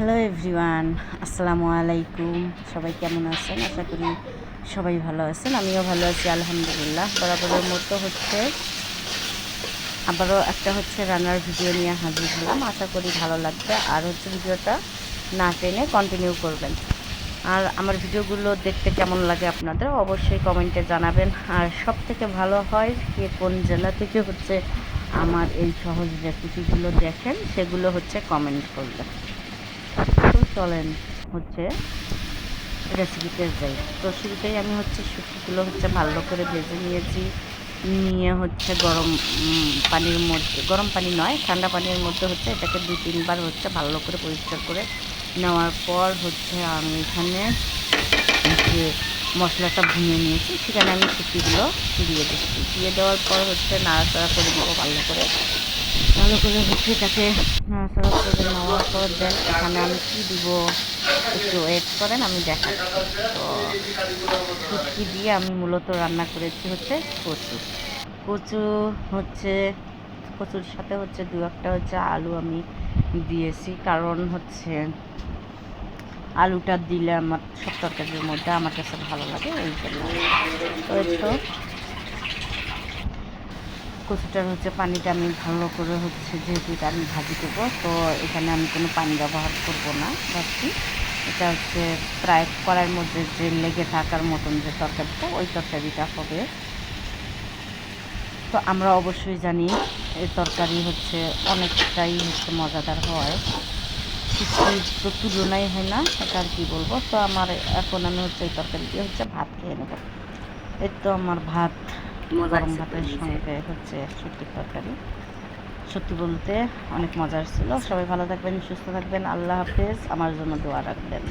Hello everyone আসসালামু আলাইকুম সবাই কেমন আছেন? আশা করি সবাই ভালো আছেন। আমিও ভালো আছি, আলহামদুলিল্লাহ। বরাবরের মতো হচ্ছে, আবারও একটা হচ্ছে রান্নার ভিডিও নিয়ে হাজির হলাম। আশা করি ভালো লাগবে। আর হচ্ছে ভিডিওটা না টেনে কন্টিনিউ করবেন। আর আমার ভিডিওগুলো দেখতে কেমন লাগে আপনাদের অবশ্যই কমেন্টে জানাবেন। আর সব থেকে ভালো হয় কে কোন জেলা থেকে হচ্ছে আমার এই সহজ রেসিপিগুলো দেখেন, সেগুলো হচ্ছে কমেন্ট করবেন। চলেন হচ্ছে রেসিপিতে যাই। তো শুরুতেই আমি হচ্ছে শুটকিগুলো হচ্ছে ভালো করে ভেজে নিয়েছি। নিয়ে হচ্ছে গরম পানির মধ্যে, গরম পানি নয়, ঠান্ডা পানির মধ্যে হচ্ছে এটাকে দুই তিনবার হচ্ছে ভালো করে পরিষ্কার করে নেওয়ার পর হচ্ছে আমি এখানে যে মশলাটা ভুঙে নিয়েছি, সেখানে আমি শুটকিগুলো দিয়ে দিচ্ছি। দিয়ে দেওয়ার পর হচ্ছে নাড়াচাড়া করে দেবো ভালো করে। ভালো করে হচ্ছে এটাকে নাড়াচাড়া করে নেওয়ার পর দেন এখানে আমি কী দিব? একটু ওয়েট করেন, আমি দেখাচ্ছি। তো শুটকি দিয়ে আমি মূলত রান্না করেছি হচ্ছে কচু। কচু হচ্ছে, কচুর সাথে হচ্ছে দু একটা হচ্ছে আলু আমি দিয়েছি। কারণ হচ্ছে আলুটা দিলে আমার সব তরকারির মধ্যে আমার কাছে ভালো লাগে, এই জন্য। তো। কচুটার হচ্ছে পানিটা আমি ভালো করে হচ্ছে যেহেতু এটা আমি ভাজি করব, তো এখানে আমি কোনো পানি ব্যবহার করব না, ভাবছি। এটা হচ্ছে প্রায় কড়াইয়ের মধ্যে যে লেগে থাকার মতন যে তরকারিটা, ওই তরকারিটা হবে। তো আমরা অবশ্যই জানি এই তরকারি হচ্ছে অনেকটাই হচ্ছে মজাদার হয়। তো তুলনাই হয় না, এটা আর কি বলব? তো আমার এখন আমি হচ্ছে এই তরকারি দিয়ে হচ্ছে ভাত খেয়ে নেব। এই তো আমার ভাত গরম ভাতের সঙ্গে হচ্ছে সত্যি তরকারি। সত্যি বলতে অনেক মজার ছিল। সবাই ভালো থাকবেন সুস্থ থাকবেন। আল্লাহ হাফেজ। আমার জন্য দোয়া রাখবেন।